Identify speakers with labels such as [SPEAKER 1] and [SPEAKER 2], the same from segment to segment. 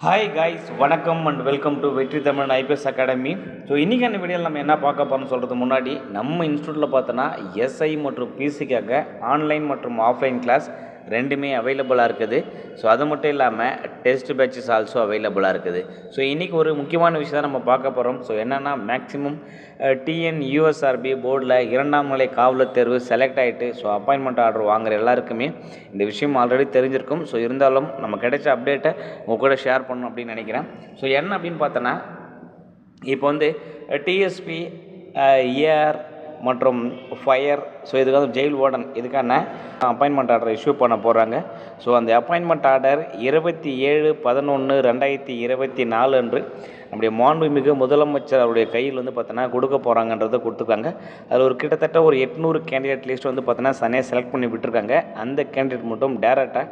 [SPEAKER 1] Hi guys வணக்கம் and welcome to Vetri Tamil IPS academy so இன்றைக்கான வீடியோவில் நம்ம என்ன பார்க்க போகிறோம்னு சொல்கிறது முன்னாடி நம்ம இன்ஸ்டியூட்டில் பார்த்தோன்னா எஸ்ஐ மற்றும் பிசிக்காக ஆன்லைன் மற்றும் ஆஃப்லைன் கிளாஸ் ரெண்டுமே அவைலபிளாக இருக்குது. ஸோ அது மட்டும் இல்லாமல் டெஸ்ட் பேட்சஸ் ஆல்சோ அவைலபிளாக இருக்குது. ஸோ இன்றைக்கி ஒரு முக்கியமான விஷயம் தான் நம்ம பார்க்க போகிறோம் ஸோ என்னென்னா மேக்ஸிமம் டிஎன் யூஎஸ்ஆர்பி போர்டில் இரண்டாம் நிலை காவலர் தேர்வு செலக்ட் ஆகிட்டு ஸோ அப்பாயின்மெண்ட் ஆர்டர் வாங்குற எல்லாருக்குமே இந்த விஷயம் ஆல்ரெடி தெரிஞ்சிருக்கும். ஸோ இருந்தாலும் நம்ம கிடைச்ச அப்டேட்டை உங்கள் கூட ஷேர் பண்ணணும் அப்படின்னு நினைக்கிறேன். ஸோ என்ன அப்படின்னு பார்த்தோன்னா இப்போ வந்து டிஎஸ்பி ஏஆர் மற்றும் ஃபயர் ஸோ இதுக்காக ஜெயில் வார்டன் இதுக்கான அப்பாயின்மெண்ட் ஆர்டர் இஷ்யூ பண்ண போகிறாங்க ஸோ அந்த அப்பாயின்மெண்ட் ஆர்டர் இருபத்தி ஏழு பதினொன்று ரெண்டாயிரத்தி இருபத்தி நாலு அன்று நம்முடைய மாண்புமிகு முதலமைச்சர் அவருடைய கையில் வந்து பார்த்தோன்னா கொடுக்க போகிறாங்கன்றதை கொடுத்துருக்காங்க. அதில் ஒரு கிட்டத்தட்ட ஒரு எட்நூறு கேண்டிடேட் லிஸ்ட் வந்து பார்த்தோன்னா சனே செலக்ட் பண்ணி விட்டுருக்காங்க. அந்த கேண்டிடேட் மட்டும் டேரெக்டாக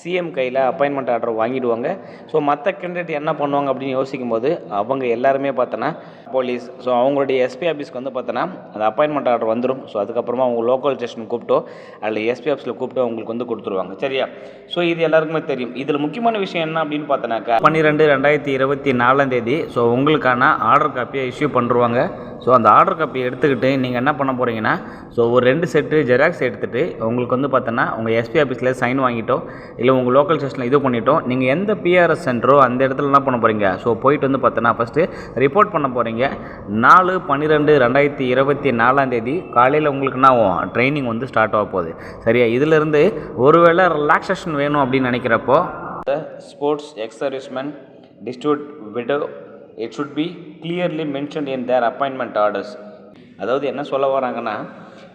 [SPEAKER 1] சிஎம் கையில் அப்பாயின்மெண்ட் ஆர்டர் வாங்கிடுவாங்க. ஸோ மற்ற கேண்டிடேட் என்ன பண்ணுவாங்க அப்படின்னு யோசிக்கும் போது அவங்க எல்லாருமே பார்த்தோன்னா போலீஸ் ஸோ அவங்களுடைய எஸ்பி ஆஃபீஸ்க்கு வந்து பார்த்தோன்னா அந்த அப்பாயின்மெண்ட் ஆர்டர் வந்துடும் ஸோ அதுக்கப்புறமா அவங்க லோக்கல் ஸ்டேஷன் கூப்பிட்டோ அதில் எஸ்பி ஆஃபீஸில் கூப்பிட்டு அவங்களுக்கு வந்து கொடுத்துருவாங்க. சரியா? ஸோ இது எல்லாருக்குமே தெரியும். இதில் முக்கியமான விஷயம் என்ன அப்படின்னு பார்த்தோன்னாக்கா பன்னிரெண்டு ரெண்டாயிரத்தி இருபத்தி நாலாம் தேதி ஸோ உங்களுக்கான ஆர்டர் காப்பியை இஷ்யூ பண்ணுருவாங்க. ஸோ அந்த ஆர்டர் காப்பியை எடுத்துக்கிட்டு நீங்கள் என்ன பண்ண போகிறீங்கன்னா ஸோ ஒரு ரெண்டு செட்டு ஜெராக்ஸ் எடுத்துகிட்டு உங்களுக்கு வந்து பார்த்தோன்னா உங்கள் எஸ்பி ஆஃபீஸில் சைன் வாங்கிட்டோ இல்லை உங்கள் லோக்கல் ஸ்டேஷனில் இது பண்ணிட்டோம் நீங்கள் எந்த பிஆர்எஸ் சென்டரோ அந்த இடத்துல என்ன பண்ண போகிறீங்க ஸோ போயிட்டு வந்து பார்த்தோன்னா ஃபஸ்ட்டு ரிப்போர்ட் பண்ண போகிறீங்க நாலு பன்னிரெண்டு ரெண்டாயிரத்தி இருபத்தி நாலாம் தேதி காலையில் உங்களுக்கு என்ன ஆகும்? ட்ரைனிங் வந்து ஸ்டார்ட் ஆக போகுது. சரியா? இதிலிருந்து ஒருவேளை ரிலாக்ஸேஷன் வேணும் அப்படின்னு நினைக்கிறப்போ sports ex destitute widow it should be clearly mention in their appointment orders அதாவது என்ன சொல்ல வராங்கன்னா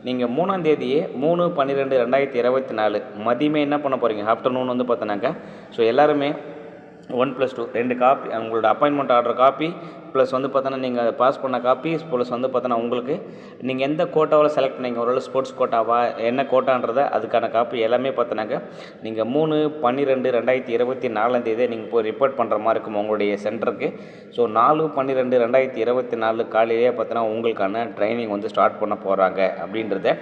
[SPEAKER 1] நீங்கள் மூணாம் தேதியே மூணு பன்னிரெண்டு ரெண்டாயிரத்தி இருபத்தி நாலு மதியமே என்ன பண்ண போகிறீங்க ஆஃப்டர்நூன் வந்து பார்த்தோன்னாக்கா ஸோ எல்லாருமே ஒன் ப்ளஸ் டூ ரெண்டு காப்பி உங்களோட அப்பாயின்மெண்ட் ஆர்டர் காப்பி ப்ளஸ் வந்து பார்த்தோன்னா நீங்கள் பாஸ் பண்ண காப்பி ப்ளஸ் வந்து பார்த்தோன்னா உங்களுக்கு நீங்கள் எந்த கோட்டாவில் செலக்ட் பண்ணீங்க? ஓரளவு ஸ்போர்ட்ஸ் கோட்டாவா என்ன கோட்டான்றதை அதுக்கான காப்பி எல்லாமே பார்த்தோன்னாக்க நீங்கள் மூணு பன்னிரெண்டு ரெண்டாயிரத்தி இருபத்தி நாலாம் நீங்கள் போய் ரிப்போர்ட் பண்ணுற மாதிரி இருக்கும் உங்களுடைய சென்டருக்கு ஸோ நாலு பன்னிரெண்டு ரெண்டாயிரத்தி இருபத்தி நாலு காலையிலேயே பார்த்தோன்னா உங்களுக்கான ட்ரைனிங் வந்து ஸ்டார்ட் பண்ண போகிறாங்க அப்படின்றத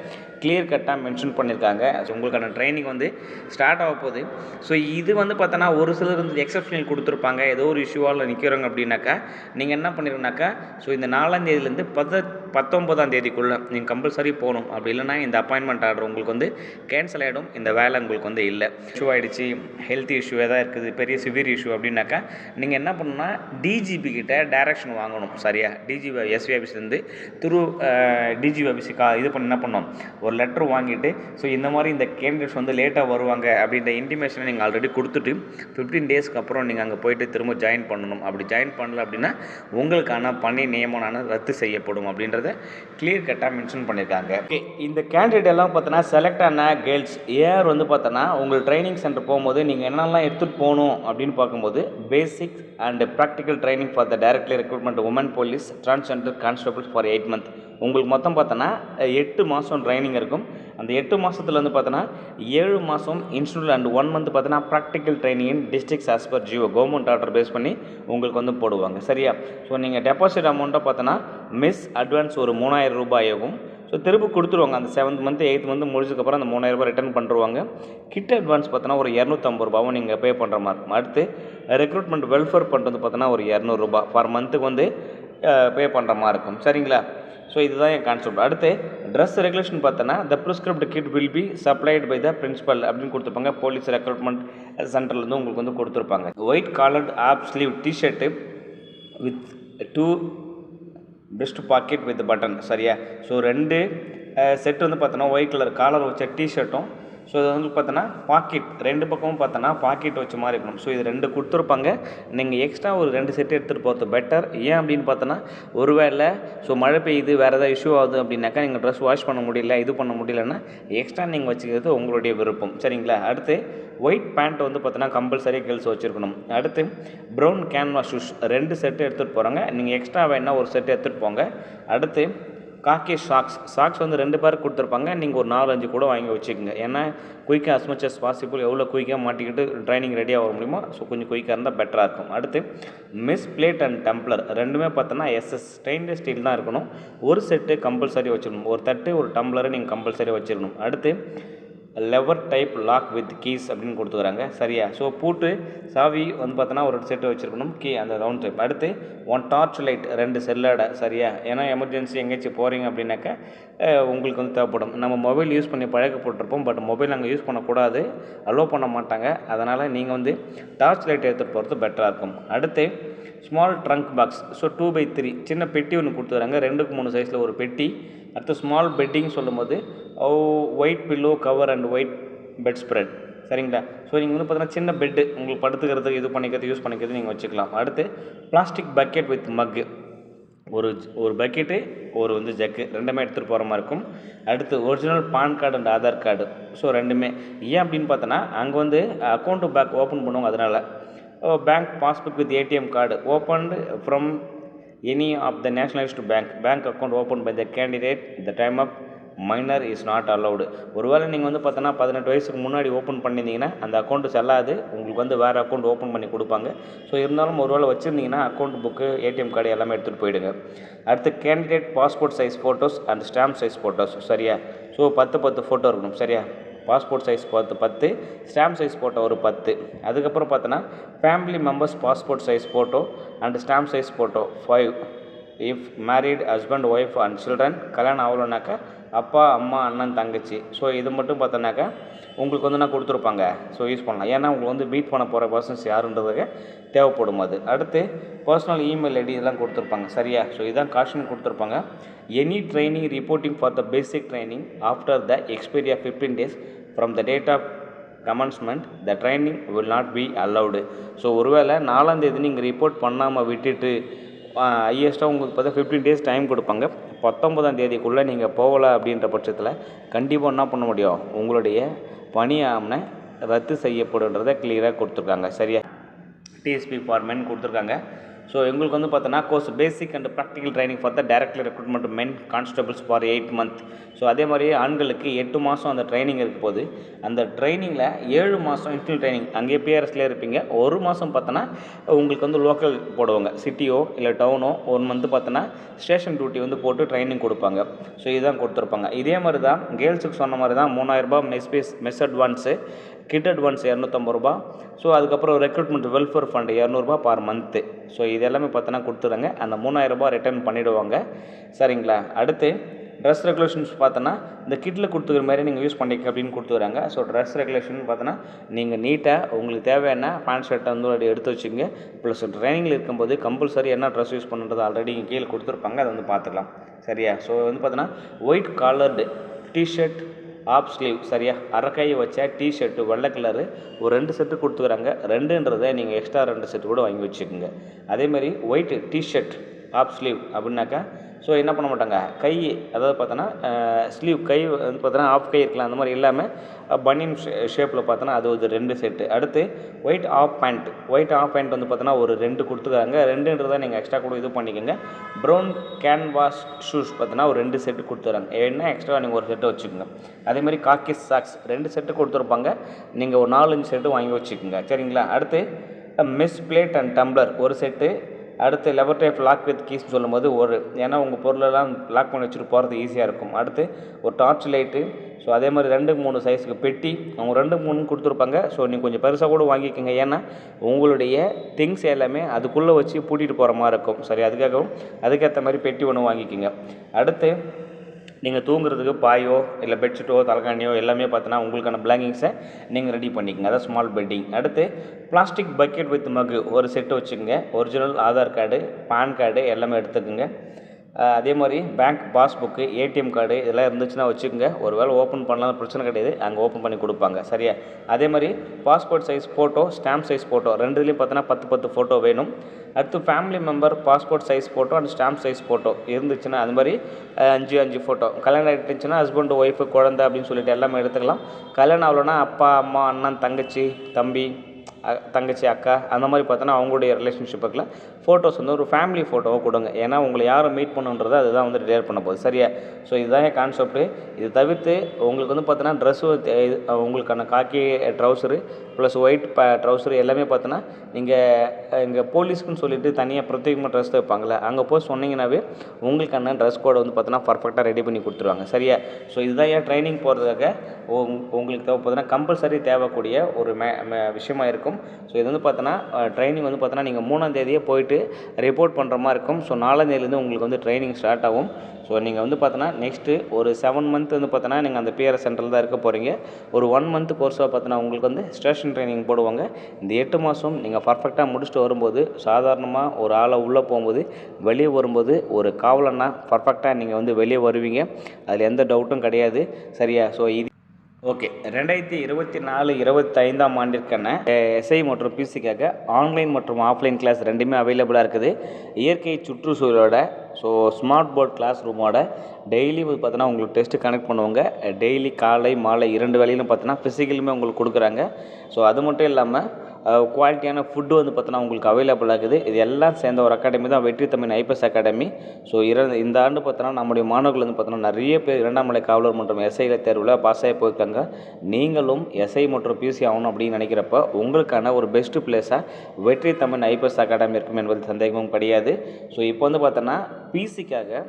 [SPEAKER 1] கிளியர் கட்டாக மென்ஷன் பண்ணியிருக்காங்க. ஸோ உங்களுக்கான ட்ரைனிங் வந்து ஸ்டார்ட் ஆக போகுது. ஸோ இது வந்து பார்த்தோன்னா ஒரு சிலர் வந்து எக்ஸப்ஷனல் கொடுத்துருப்பாங்க. ஏதோ ஒரு இஷ்யூவால் நிற்கிறோங்க அப்படின்னாக்கா நீங்கள் என்ன பண்ணிருக்கனாக்கா ஸோ இந்த நாலாந்தேதியிலேருந்து பத பத்தொன்பதாம் தேதிக்குள்ளே நீங்கள் கம்பல்சரி போகணும். அப்படி இல்லைனா இந்த அப்பாயின்மெண்ட் ஆர்டர் உங்களுக்கு வந்து கேன்சல் ஆகிடும் இந்த வேலை உங்களுக்கு வந்து இல்லை. இஷ்யூ ஆகிடுச்சு ஹெல்த் இஷ்யூ எதாவது இருக்குது. பெரிய சிவியர் இஷ்யூ அப்படின்னாக்கா நீங்கள் என்ன பண்ணணும்னா டிஜிபி கிட்ட டைரக்ஷன் வாங்கணும். சரியா? டிஜிபி எஸ்வி ஆஃபீஸ்லேருந்து திரு டிஜிபி ஆஃபீஸுக்கு இது பண்ணி என்ன பண்ணணும்? ஒரு லெட்டர் வாங்கிட்டு ஸோ இந்த மாதிரி இந்த கேண்டிடேட்ஸ் வந்து லேட்டாக வருவாங்க அப்படின்ற இன்டிமேஷனை நீங்கள் ஆல்ரெடி கொடுத்துட்டு ஃபிஃப்டீன் டேஸ்க்கு அப்புறம் நீங்கள் அங்கே போயிட்டு திரும்ப ஜாயின் பண்ணணும். அப்படி ஜாயின் பண்ணல அப்படின்னா உங்களுக்கான பணி நியமனம் ரத்து செய்யப்படும் அப்படின்றத கிளியர் கட்டாக மென்ஷன் பண்ணியிருக்காங்க ஓகே இந்த கேண்டிடேட் எல்லாம் பார்த்தோன்னா செலக்ட் ஆன கேர்ள்ஸ் ஏஆர் வந்து பார்த்தோன்னா உங்கள் ட்ரைனிங் சென்டர் போகும்போது நீங்கள் என்னெல்லாம் எடுத்துகிட்டு போகணும் அப்படின்னு பார்க்கும்போது basic and practical training for the directly recruitment women police transgender constables for eight month உங்களுக்கு மொத்தம் பார்த்தோன்னா எட்டு மாதம் ட்ரைனிங் இருக்கும். அந்த எட்டு மாதத்தில் வந்து பார்த்தோன்னா ஏழு மாதம் இன்ஸ்டியூட் அண்ட் ஒன் மந்த் பார்த்தோன்னா practical training in districts as per GO government order base பண்ணி உங்களுக்கு வந்து போடுவாங்க. சரியா? ஸோ நீங்கள் டெபாசிட் அமௌண்ட்டை பார்த்தோன்னா மிஸ் அட்வான்ஸ் ஒரு மூணாயிரம் ரூபாய் ஆகும். ஸோ திரும்ப கொடுத்துருவாங்க. அந்த செவன்த் மந்த் எயித் மந்த் முடிச்சதுக்கப்புறம் அந்த மூணாயிரம் ரூபாய் ரிட்டர்ன் பண்ணுருவாங்க கிட் அட்வான்ஸ் பார்த்தோன்னா ஒரு இரநூத்தம்பது ரூபாவும் நீங்கள் பே பண்ணுற மாதிரி. இருக்கும் அடுத்து ரெக்ரூட்மெண்ட் வெல்ஃபேர் பண்ணுறது பார்த்தோன்னா ஒரு இரநூறுபா பர் மந்த்துக்கு வந்து பே பண்ணுற மாதிரி இருக்கும். சரிங்களா? ஸோ இதுதான் என் கான்செப்ட் அடுத்து ட்ரெஸ் ரெகுலேஷன் பார்த்தோன்னா the prescribed kit will be supplied by the principal அப்படின்னு கொடுத்துருப்பாங்க. போலீஸ் ரெக்ரூட்மெண்ட் சென்டர்லேருந்து உங்களுக்கு வந்து கொடுத்துருப்பாங்க. White collared half sleeve T shirt with two breast pocket with button சரியா? ஸோ ரெண்டு செட் வந்து பார்த்தோன்னா ஒயிட் கலர் காலர் வச்ச டிஷர்ட்டும் ஸோ இது வந்து பார்த்தோன்னா பாக்கெட் ரெண்டு பக்கமும் பார்த்தோன்னா பாக்கெட் வச்ச மாதிரி இருக்கணும். ஸோ இது ரெண்டு கொடுத்துருப்பாங்க. நீங்கள் எக்ஸ்ட்ரா ஒரு ரெண்டு செட் எடுத்துகிட்டு போகிறது பெட்டர் ஏன் அப்படின்னு பார்த்தோன்னா ஒருவேளை ஸோ மழை பெய்யுது வேறு ஏதாவது இஷ்யூ ஆகுது அப்படின்னாக்கா நீங்கள் ட்ரெஸ் வாஷ் பண்ண முடியல இது பண்ண முடியலன்னா எக்ஸ்ட்ரா நீங்கள் வச்சுக்கிறது உங்களுடைய விருப்பம். சரிங்களா? அடுத்து ஒயிட் பேண்ட் வந்து பார்த்தோன்னா கம்பல்சரி கேர்ள்ஸ் வச்சுருக்கணும். அடுத்து ப்ரௌன் கேன்வாஸ் ஷூஸ் ரெண்டு செட்டு எடுத்துகிட்டு போகிறாங்க நீங்கள் எக்ஸ்ட்ரா வேணால் ஒரு செட்டு எடுத்துகிட்டு போங்க. அடுத்து காக்கி ஷாக்ஸ் ஷாக்ஸ் வந்து ரெண்டு பேருக்கு கொடுத்துருப்பாங்க. நீங்கள் ஒரு நாலு அஞ்சு கூட வாங்கி வச்சுக்கோங்க. ஏன்னா குயிக்காக as much பாசிபிள் எவ்வளோ குயிக்காக மாட்டிக்கிட்டு ட்ரைனிங் ரெடியாக வர முடியுமோ ஸோ கொஞ்சம் குயிக்காக இருந்தால் பெட்டராக இருக்கும். அடுத்து மிஸ் பிளேட் அண்ட் டம்ப்ளர் ரெண்டுமே பார்த்தோன்னா எஸ்எஸ் ஸ்டெயின்லெஸ் ஸ்டீல் தான் இருக்கணும். ஒரு செட்டு கம்பல்சரி வச்சிடணும் ஒரு தட்டு ஒரு டம்ளரை நீங்கள் கம்பல்சரி வச்சிடணும் அடுத்து lever type lock with keys அப்படின்னு கொடுத்துக்கிறாங்க. சரியா? ஸோ பூட்டு சாவி வந்து பார்த்தோன்னா ஒரு செட்டு வச்சுருக்கணும். கீ அந்த ரவுண்ட் டைப் அடுத்து ஒன் டார்ச் லைட் ரெண்டு செல்லடை சரியா? ஏன்னா எமர்ஜென்சி எங்கேயாச்சும் போகிறீங்க அப்படின்னாக்கா உங்களுக்கு வந்து தேவைப்படும். நம்ம மொபைல் யூஸ் பண்ணி பழக்கப்பட்டிருப்போம். பட் மொபைல் அங்கே யூஸ் பண்ணக்கூடாது. அலோவ் பண்ண மாட்டாங்க. அதனால் நீங்கள் வந்து டார்ச் லைட் எடுத்துகிட்டு போகிறது பெட்டராக இருக்கும். அடுத்து small trunk box so two by three சின்ன பெட்டி ஒன்று கொடுத்துறாங்க ரெண்டுக்கு மூணு சைஸில் ஒரு பெட்டி. அடுத்து ஸ்மால் பெட்டிங் சொல்லும்போது white pillow cover and white bedspread சரிங்களா? ஸோ நீங்கள் வந்து பார்த்தீங்கன்னா சின்ன பெட்டு உங்களுக்கு படுத்துக்கிறதுக்கு இது பண்ணிக்கிறது யூஸ் பண்ணிக்கிறது நீங்கள் வச்சுக்கலாம். அடுத்து பிளாஸ்டிக் பக்கெட் வித் மக்கு ஒரு ஒரு பக்கெட்டு ஒரு வந்து ஜக்கு ரெண்டுமே எடுத்துகிட்டு போகிற மாதிரி இருக்கும். அடுத்து original PAN card and Aadhaar card so ரெண்டுமே. ஏன் அப்படின்னு பார்த்தோன்னா அங்கே வந்து அக்கௌண்ட்டு பேக் ஓப்பன் பண்ணுவாங்க அதனால். Bank passbook with ATM card opened from any of the nationalised bank bank account open by the candidate the time of minor is not allowed ஒருவேளை நீங்கள் வந்து பார்த்தோன்னா பதினெட்டு வயசுக்கு முன்னாடி ஓப்பன் பண்ணியிருந்தீங்கன்னா அந்த அக்கௌண்ட்டு செல்லாது. உங்களுக்கு வந்து வேறு அக்கௌண்ட் ஓப்பன் பண்ணி கொடுப்பாங்க. ஸோ இருந்தாலும் ஒருவேளை வச்சுருந்தீங்கன்னா அக்கௌண்ட் புக்கு ஏடிஎம் கார்டு எல்லாமே எடுத்துகிட்டு போயிடுங்க. அடுத்து candidate passport size photos and stamp size photos சரியா? ஸோ பத்து பத்து ஃபோட்டோ இருக்கணும். சரியா? பாஸ்போர்ட் சைஸ் பத்து பத்து ஸ்டாம்ப் சைஸ் ஃபோட்டோ ஒரு பத்து. அதுக்கப்புறம் பார்த்தோன்னா family members passport size photo and stamp size photo five if married husband wife and children கல்யாணம் ஆகலனாக்கா அப்பா அம்மா அண்ணன் தங்கச்சி. ஸோ இது மட்டும் பார்த்தோன்னாக்கா உங்களுக்கு வந்து நான் கொடுத்துருப்பாங்க? ஸோ யூஸ் பண்ணலாம். ஏன்னா உங்களுக்கு வந்து மீட் பண்ண போகிற பர்சன்ஸ் யாருன்றதுக்கு தேவைப்படும் அது. அடுத்து பர்சனல் இமெயில் ஐடி இதெல்லாம் கொடுத்துருப்பாங்க. சரியா? ஸோ இதான் காஷன் கொடுத்துருப்பாங்க. Any training reporting for the basic training after the expiry of fifteen days from the date of commencement the training will not be allowed so ஒருவேளை நாலாம் தேதி நீங்கள் ரிப்போர்ட் பண்ணாமல் விட்டுட்டு ஹையஸ்ட்டாக உங்களுக்கு பார்த்தா ஃபிஃப்டீன் டேஸ் டைம் கொடுப்பாங்க. பத்தொன்பதாம் தேதிக்குள்ளே நீங்கள் போகலை அப்படின்ற பட்சத்தில் கண்டிப்பாக என்ன பண்ண முடியும்? உங்களுடைய பணி ஆமனை ரத்து செய்யப்படுன்றதை கிளியராக கொடுத்துருக்காங்க. சரியா? டிஎஸ்பி ஃபார்மென் கொடுத்துருக்காங்க. ஸோ எங்களுக்கு வந்து பார்த்தோன்னா course basic and practical training for the directly recruitment men constables for eight month so அதே மாதிரி ஆண்களுக்கு எட்டு மாதம் அந்த ட்ரைனிங் இருக்க போது அந்த ட்ரைனிங்கில் ஏழு மாதம் இன்டர்னல் ட்ரைனிங் அங்கேயே பிஆர்எஸ்லேயே இருப்பீங்க. ஒரு மாதம் பார்த்தோன்னா உங்களுக்கு வந்து லோக்கல் போடுவாங்க. சிட்டியோ இல்லை டவுனோ ஒன் மந்த் பார்த்தோன்னா ஸ்டேஷன் டியூட்டி வந்து போட்டு ட்ரைனிங் கொடுப்பாங்க. ஸோ இதுதான் கொடுத்துருப்பாங்க. இதே மாதிரி தான் கேர்ள்ஸுக்கு சொன்ன மாதிரி தான் மூணாயிரரூபா mess mess advance kit advance இரநூத்தம்பது ரூபா. ஸோ அதுக்கப்புறம் ரெக்ரூட்மெண்ட் வெல்ஃபேர் ஃபண்ட் இரநூறுபா பர் மந்த்து ஸோ இது எல்லாமே பார்த்தோன்னா கொடுத்துருங்க அந்த மூணாயிரரூபா ரிட்டர்ன் பண்ணிவிடுவாங்க சரிங்களா? அடுத்து ட்ரெஸ் ரெகுலேஷன்ஸ் பார்த்தோன்னா இந்த கிட்டில் கொடுத்துக்கிற மாதிரி நீங்கள் யூஸ் பண்ணிக்க அப்படின்னு கொடுத்துக்கிறாங்க ஸோ ட்ரெஸ் ரெகுலேஷன் பார்த்தோன்னா நீங்கள் நீட்டாக உங்களுக்கு தேவையான பேண்ட் ஷர்ட்டை வந்து ஆல்ரெடி எடுத்து வச்சுங்க ப்ளஸ் ட்ரைனிங்கில் இருக்கும்போது கம்பல்சரி என்ன ட்ரெஸ் யூஸ் பண்ணுறது ஆல்ரெடி இங்கே கீழே கொடுத்துருப்பாங்க. அதை வந்து பார்த்துக்கலாம். சரியா? ஸோ வந்து பார்த்தோன்னா white collared T shirt half sleeve சரியா? அரைக்கை வச்ச டிஷர்ட்டு வெள்ளை கலரு ஒரு ரெண்டு செட்டு கொடுத்துக்கிறாங்க. ரெண்டுன்றதை நீங்கள் எக்ஸ்ட்ரா ரெண்டு செட்டு கூட வாங்கி வச்சுக்கோங்க. அதேமாதிரி white T shirt half sleeve அப்படின்னாக்கா ஸோ என்ன பண்ண மாட்டாங்க? கை அதாவது பார்த்தோன்னா ஸ்லீவ் கை வந்து பார்த்தோன்னா ஆஃப் கை இருக்கலாம். அந்த மாதிரி இல்லாமல் பனியன் ஷேப்பில் பார்த்தோன்னா அது ஒரு ரெண்டு செட்டு அடுத்து white half pant white half pant வந்து பார்த்தோன்னா ஒரு ரெண்டு கொடுத்துருக்காங்க ரெண்டுன்றதை நீங்கள் எக்ஸ்ட்ரா கூட இது பண்ணிக்கோங்க. ப்ரௌன் கேன்வாஸ் ஷூஸ் பார்த்தோன்னா ஒரு ரெண்டு செட்டு கொடுத்துறாங்க. என்ன எக்ஸ்ட்ரா நீங்கள் ஒரு செட்டு வச்சுக்கோங்க. அதேமாதிரி காக்கி சாக்ஸ் ரெண்டு செட்டு கொடுத்துருப்பாங்க. நீங்கள் ஒரு நாலஞ்சு செட்டு வாங்கி வச்சுக்கோங்க. சரிங்களா? அடுத்து மிஸ் பிளேட் அண்ட் டம்ளர் ஒரு செட்டு அடுத்து லெவர் டைப் லாக் வித் கீஸ்னு சொல்லும்போது ஒரு ஏன்னா உங்கள் பொருளெல்லாம் லாக் பண்ணி வச்சுட்டு போகிறது ஈஸியாக இருக்கும். அடுத்து ஒரு டார்ச் லைட்டு ஸோ அதே மாதிரி ரெண்டு மூணு சைஸுக்கு பெட்டி அவங்க ரெண்டு மூணு கொடுத்துருப்பாங்க. ஸோ நீங்கள் கொஞ்சம் பெருசாக கூட வாங்கிக்கோங்க. ஏன்னா உங்களுடைய திங்ஸ் எல்லாமே அதுக்குள்ளே வச்சு பூட்டிகிட்டு போகிற மாதிரி இருக்கும். சரி அதுக்காகவும் அதுக்கேற்ற மாதிரி பெட்டி ஒன்று வாங்கிக்கோங்க. அடுத்து நீங்கள் தூங்குறதுக்கு பாயோ இல்லை பெட்ஷீட்டோ தலைகாணியோ எல்லாமே பார்த்தோன்னா உங்களுக்கான பிளாங்கிங்ஸை நீங்கள் ரெடி பண்ணிக்கங்க. அதான் ஸ்மால் பெட்டிங் அடுத்து பிளாஸ்டிக் பக்கெட் வித் மகு ஒரு செட்டு வச்சுக்கோங்க. Original Aadhaar card PAN card எல்லாமே எடுத்துக்கோங்க. அதே மாதிரி பேங்க் பாஸ்புக்கு ஏடிஎம் கார்டு இதெல்லாம் இருந்துச்சுன்னா வச்சுக்கோங்க. ஒரு வேளை ஓப்பன் பண்ணலாம் பிரச்சனை கிடையாது. அங்கே ஓப்பன் பண்ணி கொடுப்பாங்க. சரியா? அதே மாதிரி passport size photo stamp size photo ரெண்டுலேயும் பார்த்தோன்னா பத்து பத்து ஃபோட்டோ வேணும். அடுத்து family member passport size photo and stamp size photo இருந்துச்சுன்னா அது மாதிரி அஞ்சு அஞ்சு ஃபோட்டோ கல்யாணம் ஆகிட்டுச்சுன்னா ஹஸ்பண்டு ஒய்ஃபு குழந்தை அப்படின்னு சொல்லிட்டு எல்லாமே எடுத்துக்கலாம். கல்யாணம் ஆகலன்னா அப்பா அம்மா அண்ணன் தங்கச்சி தம்பி தங்கச்சி அக்கா அந்த மாதிரி பார்த்தோன்னா அவங்களுடைய ரிலேஷன்ஷிப்புக்கில் ஃபோட்டோஸ் வந்து ஒரு ஃபேமிலி ஃபோட்டோவை கொடுங்க. ஏன்னா உங்களை யாரும் மீட் பண்ணுன்றது அதுதான் வந்து டேர் பண்ண போகுது. சரியா? ஸோ இதுதான் என் கான்செப்ட்டு இது தவிர்த்து உங்களுக்கு வந்து பார்த்தோன்னா ட்ரெஸ்ஸு உங்களுக்கான காக்கி ட்ரௌசரு ப்ளஸ் ஒயிட் ப ட்ரௌசர் எல்லாமே பார்த்தோன்னா நீங்கள் இங்கே போலீஸ்க்குன்னு சொல்லிட்டு தனியாக பிரத்யேகமாக ட்ரெஸ் வைப்பாங்களே அங்கே போய் சொன்னீங்கன்னாவே உங்களுக்கான ட்ரெஸ் கோடை வந்து பார்த்தோன்னா பர்ஃபெக்டாக ரெடி பண்ணி கொடுத்துருவாங்க. சரியா? ஸோ இதுதான் ஏன் ட்ரைனிங் போகிறதுக்காக உங்களுக்கு தேவை பார்த்தோன்னா கம்பல்சரி தேவைக்கூடிய ஒரு மே மே- விஷயமா இருக்கும். ஸோ இது வந்து பார்த்தோன்னா ட்ரைனிங் வந்து பார்த்தோன்னா நீங்கள் மூணாம் தேதியே போயிட்டு ரிப்போர்ட் பண்ணுற மாதிரி இருக்கும். ஸோ நாலாம் தேதியிலேருந்து உங்களுக்கு வந்து ட்ரைனிங் ஸ்டார்ட் ஆகும். ஸோ நீங்கள் வந்து பார்த்தோன்னா நெக்ஸ்ட்டு ஒரு செவன் மந்த் வந்து பார்த்தோன்னா நீங்கள் அந்த பிஆர்எஸ் சென்டரில் தான் இருக்க போகிறீங்க ஒரு ஒன் மந்த் கோர்ஸாக பார்த்தோன்னா உங்களுக்கு வந்து ஸ்டேஷன் ட்ரைனிங் போடுவாங்க. இந்த எட்டு மாதம் நீங்கள் பர்ஃபெக்டாக முடிச்சுட்டு வரும்போது சாதாரணமாக ஒரு ஆளை உள்ளே போகும்போது வெளியே வரும்போது ஒரு காவலன்னா பர்ஃபெக்டாக நீங்கள் வந்து வெளியே வருவீங்க. அதில் எந்த டவுட்டும் கிடையாது. சரியா? ஸோ இது ஓகே. ரெண்டாயிரத்தி இருபத்தி நாலு இருபத்தைந்தாம் ஆண்டிற்கான எஸ்ஐ மற்றும் பிசிக்காக ஆன்லைன் மற்றும் ஆஃப்லைன் கிளாஸ் ரெண்டுமே அவைலபிளாக இருக்குது. இயற்கை சுற்றுச்சூழலோட ஸோ ஸ்மார்ட் போர்ட் கிளாஸ் ரூமோட டெய்லி வந்து பார்த்தோன்னா உங்களுக்கு டெஸ்ட்டு கனெக்ட் பண்ணுவாங்க. டெய்லி காலை மாலை இரண்டு வேலையிலும் பார்த்தோன்னா ஃபிசிக்கலுமே உங்களுக்கு கொடுக்குறாங்க. ஸோ அது மட்டும் இல்லாமல் குவாலிட்டியான ஃபுட்டு வந்து பார்த்தோன்னா உங்களுக்கு அவைலபிள் ஆகுது. இது எல்லாம் சேர்ந்த ஒரு அகாடமி தான் வெற்றி தமிழ் ஐபிஎஸ் அகாடமி ஸோ இர இந்த ஆண்டு பார்த்தோன்னா நம்முடைய மாணவர்கள் வந்து பார்த்தோன்னா நிறைய பேர் இரண்டாம் நிலை காவலர் மற்றும் எஸ்ஐல தேர்வில் பாஸ் ஆகி போயிருக்காங்க. நீங்களும் எஸ்ஐ மற்றும் பிசி ஆகணும் அப்படின்னு நினைக்கிறப்ப உங்களுக்கான ஒரு பெஸ்ட் பிளேஸாக வெற்றி தமிழ் ஐபிஎஸ் அகாடமி இருக்கும் என்பது சந்தேகமும் கிடையாது. ஸோ இப்போ வந்து பார்த்தோன்னா பிசிக்காக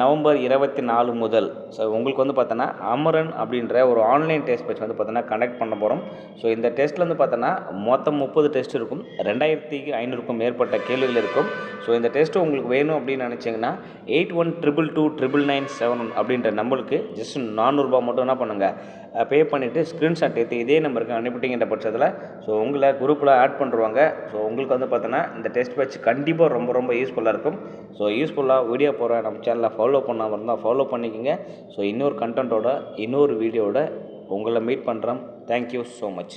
[SPEAKER 1] நவம்பர் இருபத்தி நாலு முதல். ஸோ உங்களுக்கு வந்து பார்த்தோன்னா அமரன் அப்படின்ற ஒரு ஆன்லைன் டெஸ்ட் பேச்சு வந்து பார்த்தோன்னா கனெக்ட் பண்ண போகிறோம் ஸோ இந்த டெஸ்ட்டில் வந்து பார்த்தோன்னா மொத்தம் முப்பது டெஸ்ட் இருக்கும். ரெண்டாயிரத்தி ஐநூறுக்கும் மேற்பட்ட கேள்விகள் இருக்கும். ஸோ இந்த டெஸ்ட்டு உங்களுக்கு வேணும் அப்படின்னு நினச்சிங்கன்னா eight one triple two triple nine seven அப்படின்ற நம்பருக்கு ஜஸ்ட் நானூறுரூபா மட்டும் என்ன பண்ணுங்கள் பே பண்ணிவிட்டு ஸ்க்ரீன்ஷாட் எடுத்து இதே நம்பருக்கு அனுப்பிட்டீங்கிற பட்சத்தில் ஸோ உங்களை குரூப்பில் ஆட் பண்ணுருவாங்க. ஸோ உங்களுக்கு வந்து பார்த்தோன்னா இந்த டெஸ்ட் பேட்ச் கண்டிப்பாக ரொம்ப ரொம்ப யூஸ்ஃபுல்லாக இருக்கும். ஸோ யூஸ்ஃபுல்லாக வீடியோ போகிற நம்ம சேனலில் ஃபாலோ பண்ணாமல் இருந்தால் ஃபாலோ பண்ணிக்கோங்க. ஸோ இன்னொரு கண்டென்ட்டோட இன்னொரு வீடியோட உங்களை மீட் பண்ணுறோம் தேங்க்யூ ஸோ மச்